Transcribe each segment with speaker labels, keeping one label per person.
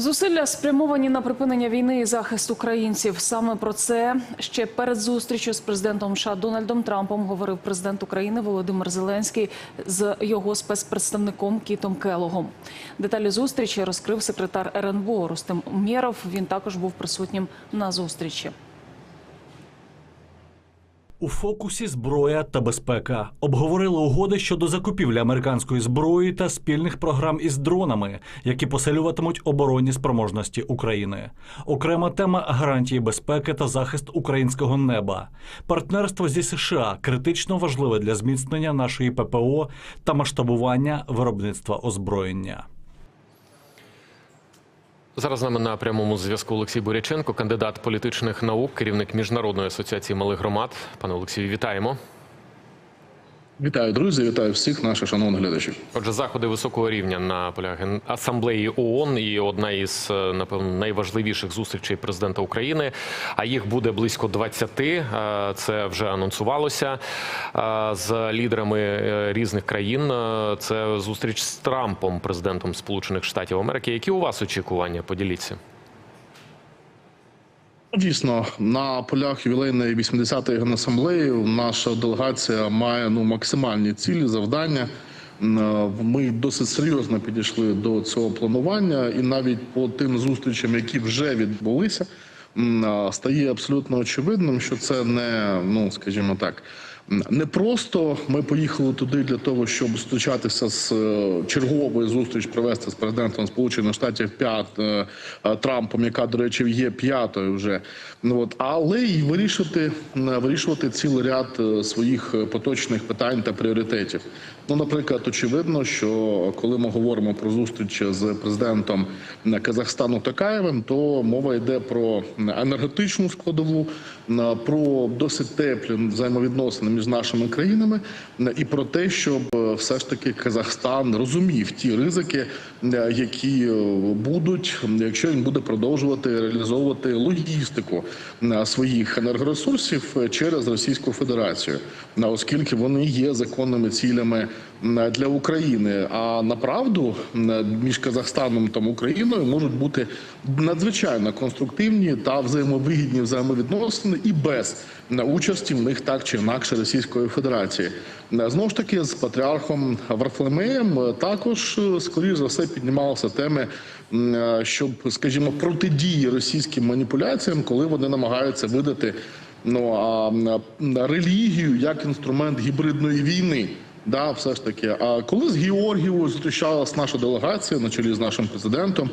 Speaker 1: Зусилля спрямовані на припинення війни і захист українців. Саме про це ще перед зустрічю з президентом США Дональдом Трампом говорив президент України Володимир Зеленський з його спецпредставником Кітом Келогом. Деталі зустрічі розкрив секретар РНБО Рустем Мєров. Він також був присутнім на зустрічі.
Speaker 2: У фокусі зброя та безпека обговорили угоди щодо закупівлі американської зброї та спільних програм із дронами, які посилюватимуть оборонні спроможності України. Окрема тема гарантії безпеки та захист українського неба. Партнерство зі США критично важливе для зміцнення нашої ППО та масштабування виробництва озброєння.
Speaker 3: Зараз з нами на прямому зв'язку Олексій Буряченко, кандидат політичних наук, керівник міжнародної асоціації малих громад. Пане Олексію, вітаємо.
Speaker 4: Вітаю, друзі! Вітаю всіх наших шановних глядачів.
Speaker 3: Отже, заходи високого рівня на полях асамблеї ООН і одна із е, напевно найважливіших зустрічей президента України. А їх буде близько 20. е, Це вже анонсувалося е, з лідерами різних країн. Це зустріч з Трампом, президентом Сполучених Штатів Америки. Які у вас очікування? Поділіться.
Speaker 4: Дійсно, на полях ювілейної 80-ї генасамблеї наша делегація має ну максимальні цілі, завдання. Ми досить серйозно підійшли до цього планування, і навіть по тим зустрічам, які вже відбулися, стає абсолютно очевидним, що це не ну, скажімо так. Не просто ми поїхали туди для того, щоб зустрічатися з е, черговою зустріч провести з президентом Сполучених Штатів п'ят е, е, Трампом, яка, до речі, є п'ятою вже. Ну от але й вирішити вирішувати цілий ряд своїх поточних питань та пріоритетів. Ну, наприклад, очевидно, що коли ми говоримо про зустріч з президентом Казахстану Токаєвим, то мова йде про енергетичну складову, про досить теплі взаємовідносини між нашими країнами е, і про те, щоб е, все ж таки Казахстан розумів ті ризики, е, які е, будуть, якщо він буде продовжувати реалізовувати логістику е, своїх енергоресурсів е, через Російську Федерацію, е, оскільки вони є законними цілями е, для України. А направду е, між Казахстаном та Україною можуть бути надзвичайно конструктивні та взаємовигідні взаємовідносини і без участі в них так чи інакше Російської Федерації. Е, Знову ж таки, з патріархом Варфлемеєм е, також е, скоріш за все піднімалися теми, щоб, скажімо, протидії російським маніпуляціям, коли вони намагаються видати ну а релігію як інструмент гібридної війни. Да, все ж таки. А коли з Георгією зустрічалась наша делегація на чолі з нашим президентом,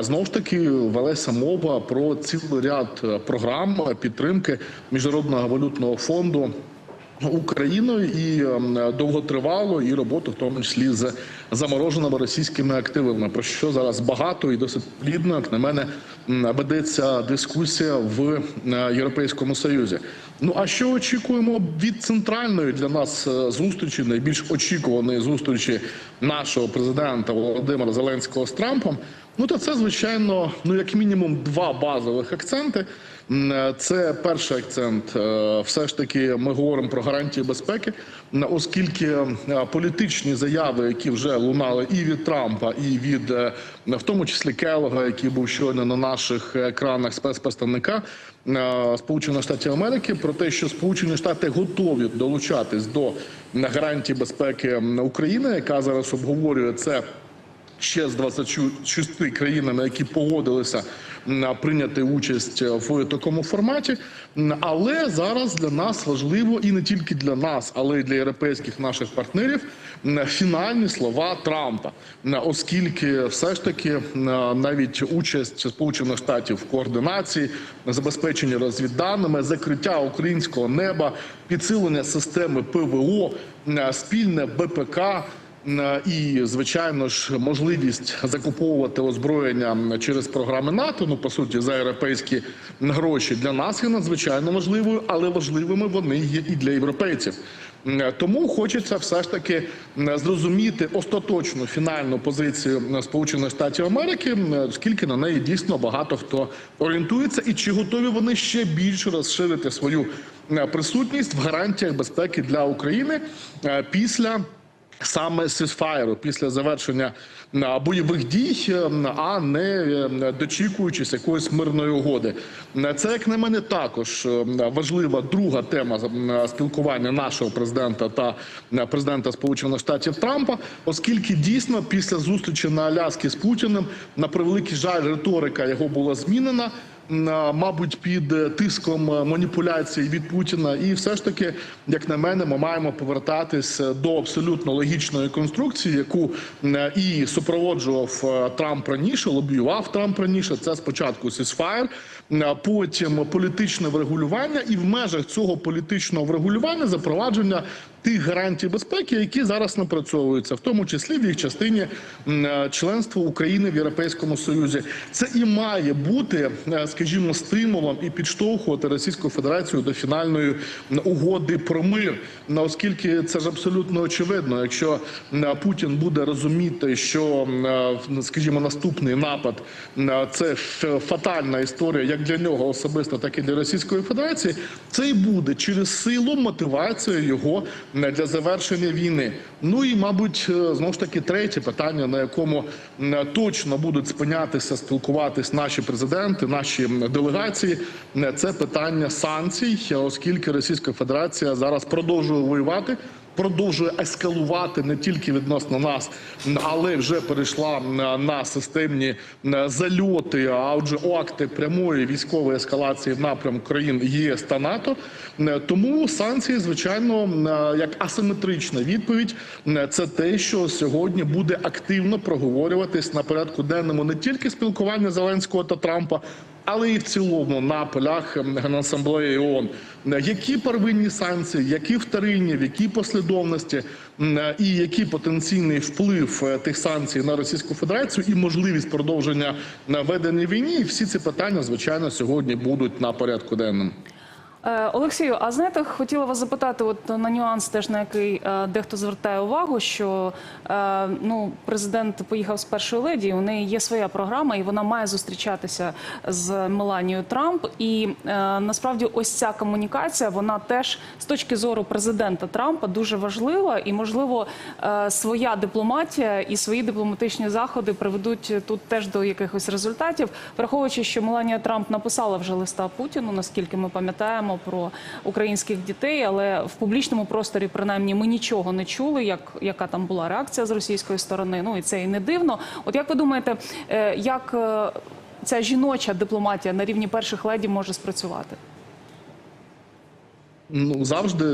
Speaker 4: знову ж таки велася мова про цілий ряд е, програм підтримки міжнародного валютного фонду. Україною і ем, довготривало, і роботу, в тому числі з замороженими російськими активами, про що зараз багато і досить плідно, як на мене, ведеться дискусія в е, Європейському Союзі. Ну а що очікуємо від центральної для нас е, зустрічі, найбільш очікуваної зустрічі нашого президента Володимира Зеленського з Трампом? Ну то це звичайно, ну як мінімум, два базових акценти. Це перший акцент. е, Все ж таки, ми говоримо про гарантії безпеки, оскільки політичні заяви, які вже лунали і від Трампа, і від е, в тому числі Келога, який був щойно на наших екранах спецпредставника е, Сполучених Штатів Америки, про те, що Сполучені Штати готові долучатись до м, гарантій безпеки України, яка зараз обговорює це ще з 26 країнами, які погодилися прийняти участь в такому форматі. Але зараз для нас важливо і не тільки для нас, але й для європейських наших партнерів фінальні слова Трампа, оскільки все ж таки навіть участь Сполучених Штатів в координації, забезпечення розвідданими, закриття українського неба, підсилення системи ПВО, спільне БПК. Е, І звичайно ж можливість закуповувати озброєння через програми НАТО, ну по суті, за європейські гроші для нас є надзвичайно важливою, але важливими вони є і для європейців. Е, Тому хочеться все ж таки м, зрозуміти остаточну фінальну позицію Сполучених Штатів Америки, м, оскільки на неї дійсно багато хто орієнтується, і чи готові вони ще більше розширити свою е, присутність в гарантіях безпеки для України е, після Саме сісфайру після завершення бойових дій, е, а не е, дочікуючись якоїсь мирної угоди. Це, як на мене, також е, важлива друга тема спілкування нашого президента та президента Сполучених Штатів Трампа, оскільки дійсно після зустрічі на Аляскі з Путіним, на превеликий жаль, риторика його була змінена. М, Мабуть, під е, тиском е, маніпуляцій від Путіна, і все ж таки, як на мене, ми маємо повертатись е, до абсолютно логічної конструкції, яку е, і супроводжував е, Трамп раніше, лобіював Трамп раніше. Це спочатку сісфаєр, потім політичне врегулювання, і в межах цього політичного врегулювання запровадження тих гарантій безпеки, які зараз напрацьовуються, в тому числі в їх частині е, членства України в Європейському Союзі. Це і має бути, е, скажімо, стимулом і підштовхувати Російську Федерацію до фінальної угоди про мир. На оскільки це ж абсолютно очевидно, якщо Путін буде розуміти, що е, скажімо, наступний напад це ф- фатальна історія, як для нього особисто, так і для Російської Федерації, це і буде через силу мотивація його м, для завершення війни. Ну і мабуть, е, знову ж таки, третє питання, на якому точно будуть спинятися, спілкуватись наші президенти, наші делегації, це питання санкцій, оскільки Російська Федерація зараз продовжує воювати. Продовжує ескалувати не тільки відносно нас, але вже перейшла на системні зальоти, а отже, акти прямої військової ескалації в напрямку країн ЄС та НАТО. Тому санкції, звичайно, як асиметрична відповідь, це те, що сьогодні буде активно проговорюватись на порядку денному не тільки спілкування Зеленського та Трампа. Але і в цілому на полях ем, Генасамблеї ООН. Е, Які первинні санкції, які вторинні, в якій послідовності е, і який потенційний вплив е, тих санкцій на Російську Федерацію і можливість продовження ведення війні, всі ці питання, звичайно, сьогодні будуть на порядку денному.
Speaker 1: Е, Олексію, а знаєте, хотіла вас запитати, от на нюанс, теж на який е, дехто звертає увагу, що е, ну президент поїхав з першої леді. У неї є своя програма, і вона має зустрічатися з Меланією Трамп. І насправді, ось ця комунікація, вона теж з точки зору президента Трампа дуже важлива, і можливо своя дипломатія і свої дипломатичні заходи приведуть тут теж до якихось результатів, враховуючи, що Меланія Трамп написала вже листа Путіну, наскільки ми пам'ятаємо про українських дітей, але в публічному просторі, принаймні, ми нічого не чули, як яка там була реакція з російської сторони. Ну і це і не дивно. От як ви думаєте, е, як е, ця жіноча дипломатія на рівні перших леді може спрацювати?
Speaker 4: Ну завжди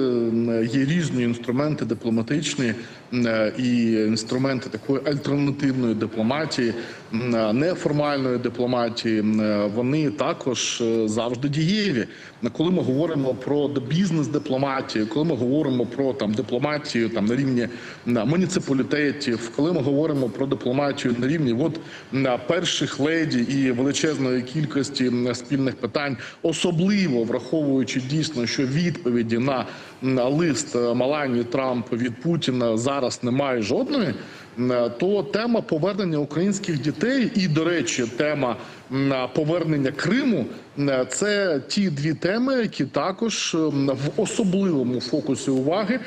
Speaker 4: є різні інструменти дипломатичні і інструменти такої альтернативної дипломатії, неформальної дипломатії. Вони також е, завжди дієві. Коли ми говоримо про бізнес-дипломатію, коли ми говоримо про там дипломатію там на рівні муніципалітетів, коли ми говоримо про дипломатію на рівні от перших леді і величезної кількості спільних питань, особливо враховуючи дійсно, що відповіді на лист е, Малані Трамп від Путіна зараз немає жодної. М, То тема повернення українських дітей і, до речі, тема повернення Криму м, це ті дві теми, які також в особливому фокусі уваги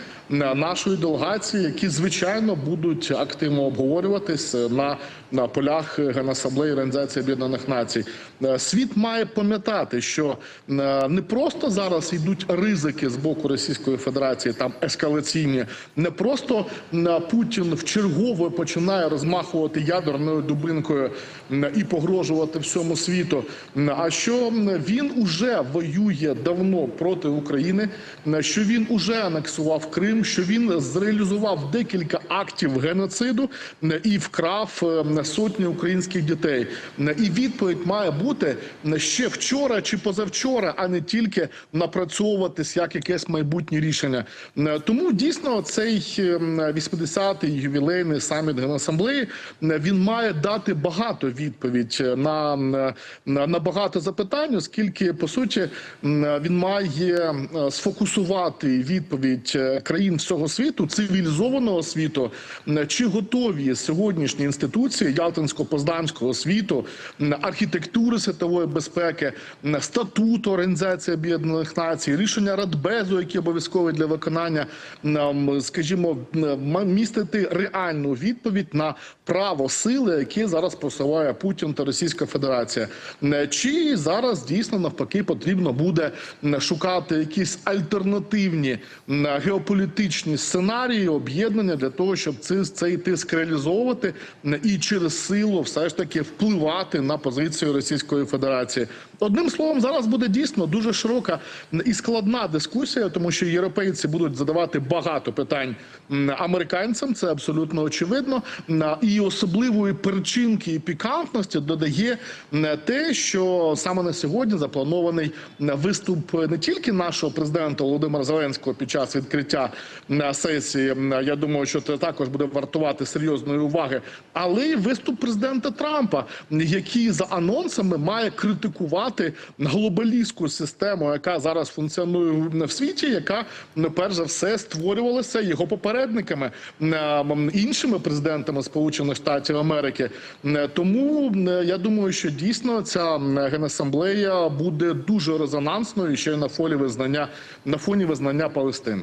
Speaker 4: нашої делегації, які звичайно будуть активно обговорюватись на, на полях Генасамблеї Організації Об'єднаних Націй. Е, Світ має пам'ятати, що е, не просто зараз йдуть ризики з боку Російської Федерації, там ескалаційні, не просто е, Путін починає розмахувати ядерною дубинкою і погрожувати всьому світу. А що він уже воює давно проти України, що він уже анексував Крим, що він зреалізував декілька актів геноциду і вкрав е, сотні українських дітей. І відповідь має бути ще вчора чи позавчора, а не тільки напрацьовуватись як якесь майбутнє рішення. Тому дійсно цей е, 80-й ювілейний саміт Генасамблеї, він має дати багато відповідь на, на, на багато запитань, оскільки по суті він має е, сфокусувати відповідь е, країн всього світу, цивілізованого світу, чи готові сьогоднішні інституції Ялтинсько-Познанського світу, архітектури світової безпеки, статуту Організації Об'єднаних Націй, рішення Радбезу, які обов'язкові для виконання, скажімо, містити реальну відповідь на право сили, яке зараз просуває Путін та Російська Федерація. Е, Чи зараз дійсно навпаки потрібно буде шукати якісь альтернативні геополітичні сценарії об'єднання для того, щоб цей тиск реалізовувати і через силу все ж таки впливати на позицію Російської Федерації. Одним словом, зараз буде дійсно дуже широка і складна дискусія, тому що європейці будуть задавати багато питань американцям. Це абсолютно очевидно. На- І особливої перчинки і пікантності додає м, те, що саме на сьогодні запланований виступ не тільки нашого президента Володимира Зеленського під час відкриття сесії. Я думаю, що це також буде вартувати серйозної уваги, але й виступ президента Трампа, який за анонсами має критикувати глобалістську систему, яка зараз функціонує в світі, яка ну, перш за все створювалася його попередниками е, м, іншими президентами Сполучених Штатів Америки. Е, Тому е, я думаю, що дійсно ця генасамблея буде дуже резонансною ще й на фоні визнання на фоні визнання Палестини.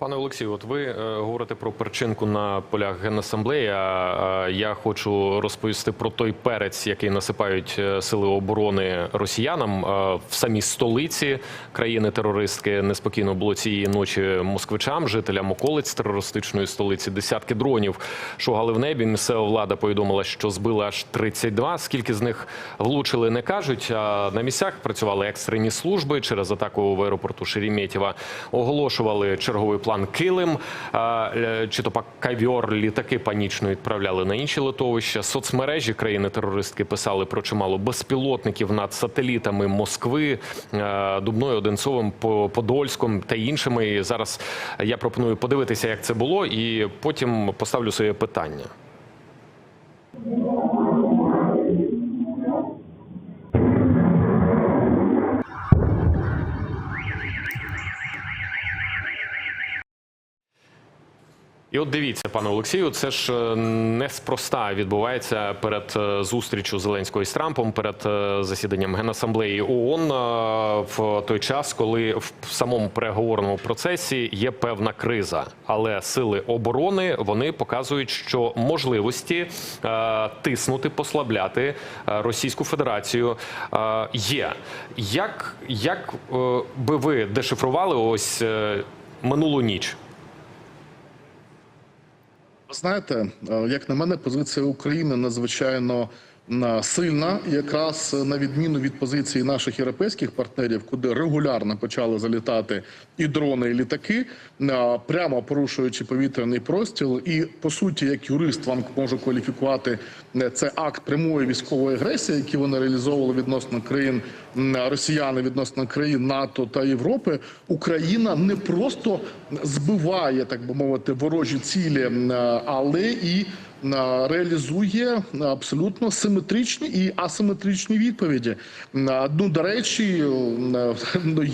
Speaker 3: Пане Олексію, от ви е, говорите про перчинку на полях генасамблеї. А я хочу розповісти про той перець, який насипають е, сили оборони росіянам в самій столиці країни-терористки. Неспокійно було цієї ночі москвичам, жителям околиць терористичної столиці. Десятки дронів шугали в небі. Місцева влада повідомила, що збили аж 32. Скільки з них влучили, не кажуть. А на місцях працювали екстрені служби через атаку в аеропорту Шереметьєва. Оголошували черговий план Килим, е, чи то пак кавьор, літаки панічно відправляли на інші литовища. Соцмережі країни-терористки писали про чимало безпілотників над сателітами Москви, е, Дубною, Одинцовим, По- Подольськом та іншими. І зараз я пропоную подивитися, як це було, і потім поставлю своє питання. І от дивіться, пане Олексію, це ж е, неспроста відбувається перед е, зустрічю Зеленського із Трампом, перед е, засіданням Генасамблеї ООН в той час, коли в самому переговорному процесі є певна криза. Але сили оборони вони показують, що можливості тиснути, послабляти Російську Федерацію є. Як, як би ви дешифрували ось минулу ніч?
Speaker 4: Знаєте, е, як на мене, позиція України надзвичайно сильна, якраз е, на відміну від позиції наших європейських партнерів, куди регулярно почали залітати і дрони, і літаки, е, прямо порушуючи повітряний простіл, і по суті, як юрист, вам можу кваліфікувати е, це акт прямої військової агресії, які вони реалізовували відносно країн росіяни, відносно країн НАТО та Європи. Україна не просто збиває, так би мовити, ворожі цілі, але і реалізує абсолютно симетричні і асиметричні відповіді. Е, Ну, до речі, е, ну,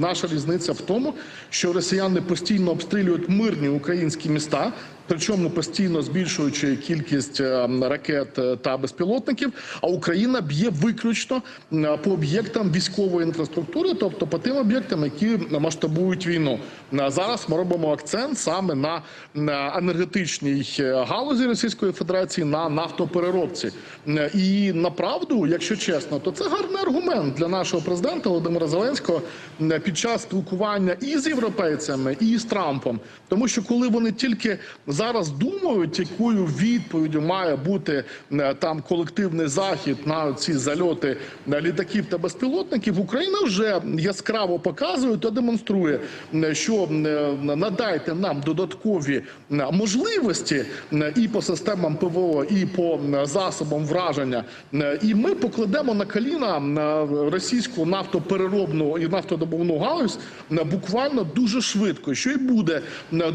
Speaker 4: наша різниця в тому, що росіяни постійно обстрілюють мирні українські міста. Причому постійно збільшуючи кількість е, ракет е, та безпілотників, а Україна б'є виключно по об'єктам військової інфраструктури, тобто по тим об'єктам, які масштабують війну. Е, Зараз ми робимо акцент саме на, енергетичній галузі Російської Федерації, на нафтопереробці. І направду, якщо чесно, то це гарний аргумент для нашого президента Володимира Зеленського під час спілкування і з європейцями, і з Трампом, тому що коли вони тільки зараз думають, якою відповіддю має бути е, там колективний захід на ці зальоти е, літаків та безпілотників, Україна вже яскраво показує та демонструє, що е, надайте нам додаткові можливості і по системам ПВО, і по засобам враження, і ми покладемо на коліна на російську нафтопереробну і нафтодобувну галузь буквально дуже швидко, що і буде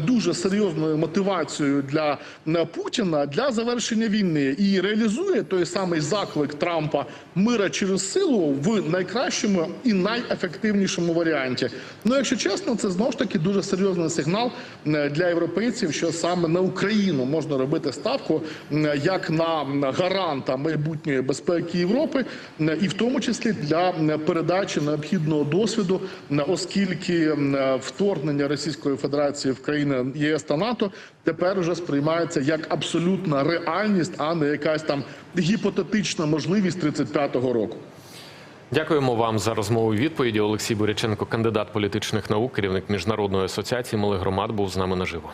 Speaker 4: дуже серйозною мотивацією мотивацією для е, Путіна для завершення війни і реалізує той самий заклик Трампа мира через силу в найкращому і найефективнішому варіанті. Ну, якщо чесно, це знову ж таки дуже серйозний сигнал е, для європейців, що саме на Україну можна робити ставку е, як на гаранта майбутньої безпеки Європи, і в тому числі для передачі необхідного досвіду, оскільки вторгнення Російської Федерації в країни ЄС та НАТО тепер уже сприймається як абсолютна реальність, а не якась там гіпотетична можливість 35-го року.
Speaker 3: Дякуємо вам за розмову. і Відповіді Олексій Буряченко, кандидат політичних наук, керівник міжнародної асоціації малих громад, був з нами наживо.